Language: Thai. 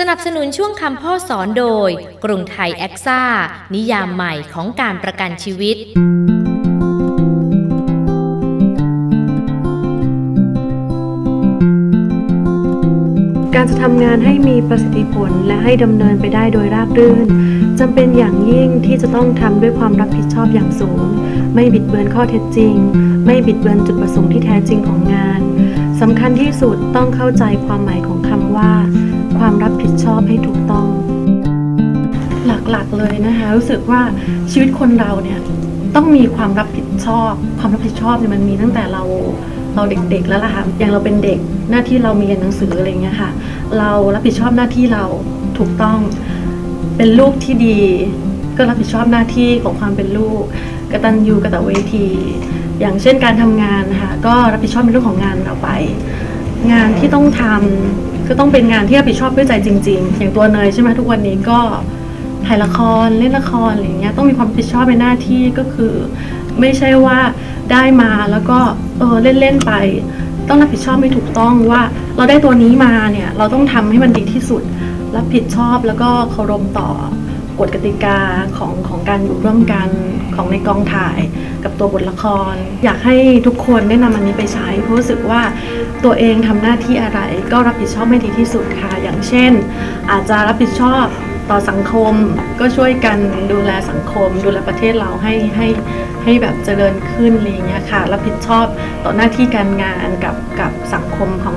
สนับสนุนช่วงคำพ่อสอนโดย กรุงไทยแอคซ่า นิยามใหม่ของการประกันชีวิต การจะทำงานให้มีประสิทธิผลและให้ดำเนินไปได้โดยราบรื่นจำเป็นอย่างยิ่งที่จะต้องทำด้วยความรับผิดชอบอย่างสูง ไม่บิดเบือนข้อเท็จจริง ไม่บิดเบือนจุดประสงค์ที่แท้จริงของงานสำคัญที่สุดต้องเข้าใจความหมายของคำว่า ความรับผิดชอบให้ถูกต้อง หลักๆเลยนะคะรู้สึกว่าชีวิตคนเราเนี่ยต้องมีความรับผิดชอบ ความรับผิดชอบเนี่ยมันมีตั้งแต่เราเราเด็กๆแล้วล่ะค่ะอย่างเราเป็นเด็กหน้าที่เรามีเรียนหนังสืออะไรเงี้ยค่ะ เรารับผิดชอบหน้าที่เราถูกต้อง เป็นลูกที่ดี ก็รับผิดชอบหน้าที่ของความเป็นลูกกตัญญูกตเวที อย่างเช่นการทำงานนะคะก็รับผิดชอบในเรื่องของงานเราไป งานที่ต้องทำก็ต้องเป็นงานที่รับผิดชอบด้วยใจจริง ๆ อย่างตัวเนยใช่ไหมทุกวันนี้ก็ถ่ายละครเล่นละครอะไรอย่างเงี้ยต้องมีความรับผิดชอบในหน้าที่ก็คือ ไม่ใช่ว่าได้มาแล้วก็เออเล่นๆไป ต้องรับผิดชอบไม่ถูกต้องว่า เราได้ตัวนี้มาเนี่ยเราต้องทำให้มันดีที่สุด รับผิดชอบแล้วก็เคารพต่อ กฎกติกาของของการอยู่ร่วมกันของในกองถ่าย กับตัวบทละคร อยากให้ทุกคนได้นำอันนี้ไปใช้เพราะรู้สึกว่าตัวเองทำหน้าที่อะไรก็รับผิดชอบให้ดีที่สุดค่ะ อย่างเช่น อาจจะรับผิดชอบต่อสังคมก็ช่วยกันดูแลสังคม ดูแลประเทศเราให้ให้ให้แบบเจริญขึ้นอะไรเงี้ยค่ะ รับผิดชอบต่อหน้าที่การงานกับกับสังคมของ